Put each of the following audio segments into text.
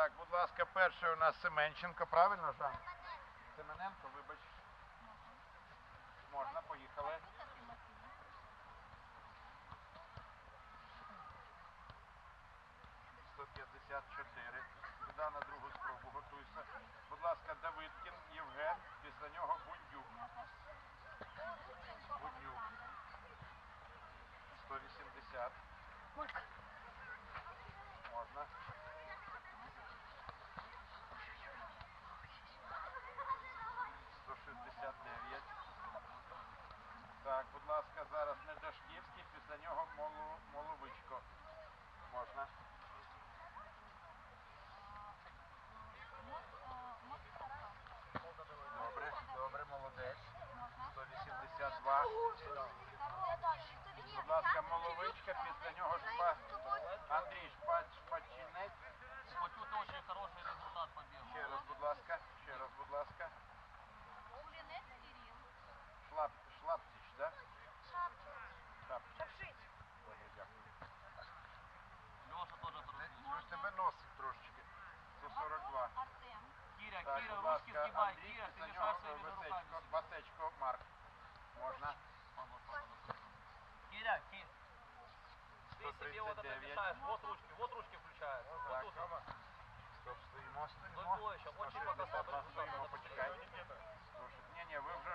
Так, будь ласка, перший у нас Семенченко, правильно, Жан? Семененко, вибач. Можна, поїхали. Сто п'ятдесят чотири. Сюди на другу спробу готуйся. Будь ласка, Давидкін, Євген, після нього Бундюк. Бундюк. 180. Можна. Киря, Киря. Ты себе вот это 139. мешаешь, вот ручки, вот ручки включаешь. Так, Вот тут. стоп, стоїмо, Вдоль стоїмо. туловища, очень 162 показательно. стоїмо, почекай. Слушай, ні, ні, ви вже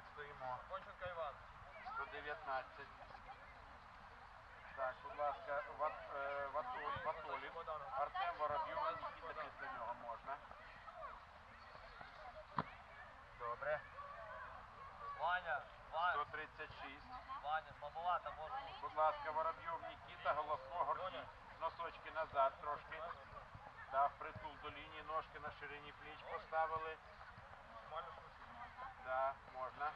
Да, отак стоїмо. Конченко Іван. 119. Так, будь ласка, Ват, е, Ватол- Ватолін, Артем Воробйов, Нікіта після нього можна. Добре. Ваня, Ваня, 136. Ваня, слабовато, може. Будь ласка, Воробйов, Нікіта, Голоско, Гордій. Носочки назад трошки. Да, впритул до лінії, ножки на ширині пліч поставили. Да, можна.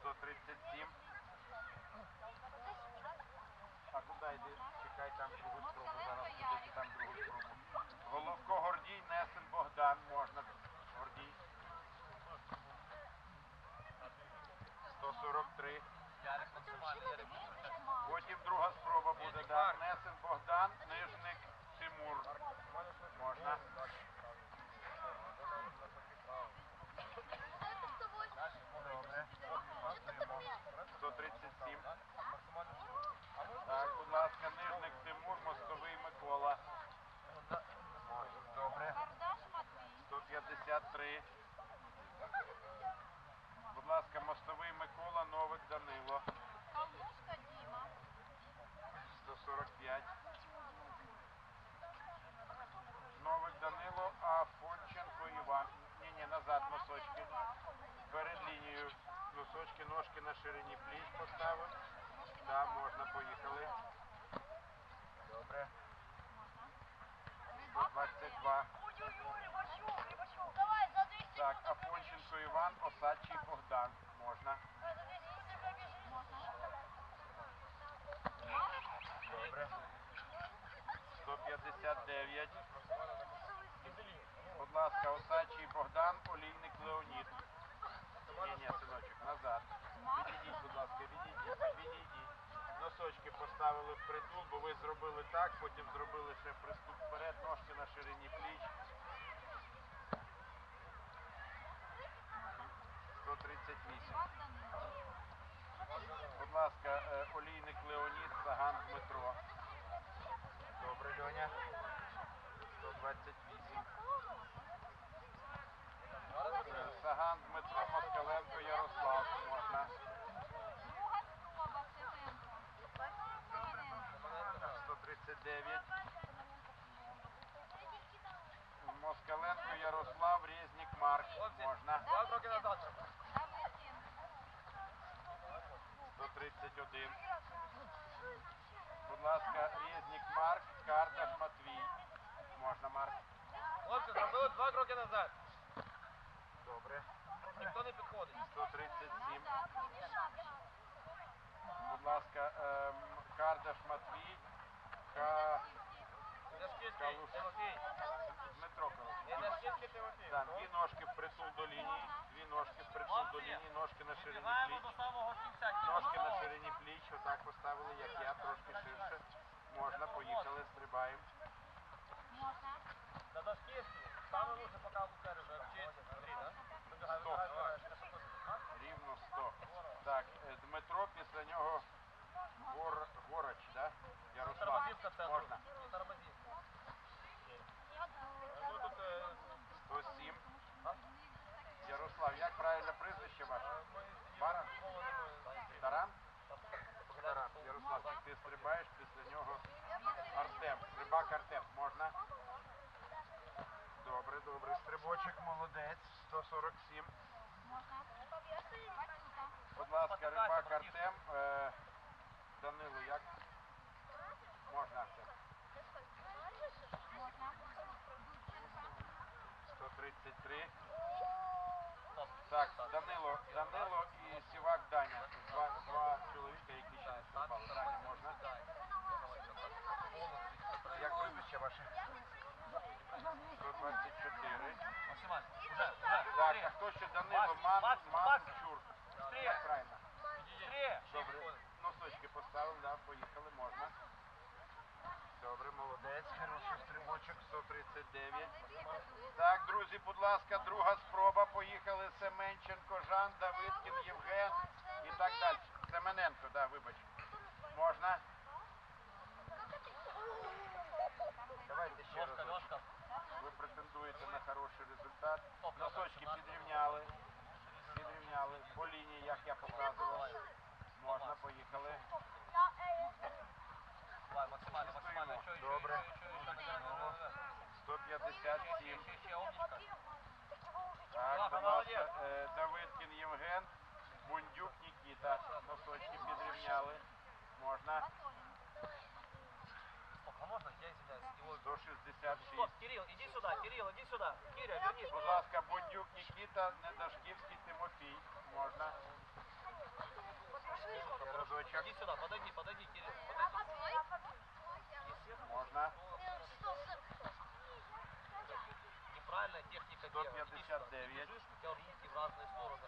137. А куди йди? Чекай там другу спробу. Зараз підійти там другу спробу. Головко Гордій, Несен Богдан. Можна. Гордій. 143. Ярик максимально, Потім друга спроба буде. Да. Несен Богдан, Нижник Тимур. Можна. Добре. 137. Так, будь ласка, Нижник Тимур, Мостовий Микола. Добре. 153. Будь ласка, Мостовий Микола, Новик Данило. 145. Новик Данило, а Фонченко Іван. Ні, ні, назад носочки. Перед лінією носочки, ножки на ширині пліч поставив. Да, можна, поїхали. Добре. 122. Так, Афонченко Іван, Осадчий Богдан. Можна. Добре. 159. Будь ласка, Осадчий Богдан, Олійник Леонід. Ні, ні, носочки поставили в притул, бо ви зробили так, потім зробили ще приступ вперед, ножки на ширині пліч. 138. Будь ласка, е, олійник Леонід, Саган Дмитро. Добре, Льоня. 128. Ярослав, Резнік Марк. Можна. Два кроки назад. 131. Будь ласка, Резнік Марк, Кардаш Матвій. Можна, Марк? Хлопці, зробили два кроки назад. Добре. Ніхто не підходить. 137. Будь ласка, ем, Кардаш Матвій, Ка... Ляшківський, Тимофій. Дмитро Не Калуш. Ляшківський, Тимофій. Так, дві ножки впритул до лінії, дві ножки впритул до лінії, ножки на ширині пліч. Ножки на ширині пліч, отак поставили, як я, трошки ширше. Можна, поїхали, стрибаємо. Можна. На доски Саме лучше Сто. вибігай. Рівно 100. Так, е, Дмитро, після нього Гор... Горач, да? Ярослав. Тармазівка це. Можна. І Тармазівка. Ну тут е, 107. Ярослав, як правильно прізвище ваше? Баран? Таран? Таран. Ярослав, ти стрибаєш, після нього Артем. Стрибак Артем. Можна? Добре. Стрибочок молодець. 147. Можна. Будь ласка, рибак Артем. Е, Данило, як? Можна, Артем. Можна. Дудченка. 133. Так, Данило, Данило і Сівак Даня. Два, два чоловіка, які ще не стрибали можна? Як прізвище ваше? 124. Максимально. Уже, вже. Так, а хто ще Данило? Ман, Макс, Ман, Макс. Чур. Быстрее. Як правильно? Три. Добре. Носочки поставили, да, поїхали, можна. Добре, молодець. Хороший стрибочок, 139. Так, друзі, будь ласка, друга спроба. Поїхали Семенченко, Жан, Давидкін, Євген і так далі. Семененко, да, вибач. Можна? так, носочки подревняли. Можно. Сколько можно? Я извиняюсь. Его... 166. Стоп, Кирилл, иди сюда, Кирилл, иди сюда. Киря, вернись. Будь ласка, Никита, Недашківський Тимофій. Можно. Разочек. Иди сюда, подойди, подойди, Кирилл. Подойди. Можно. Неправильная техника 159. Бежишь, у тебя руки в разные стороны.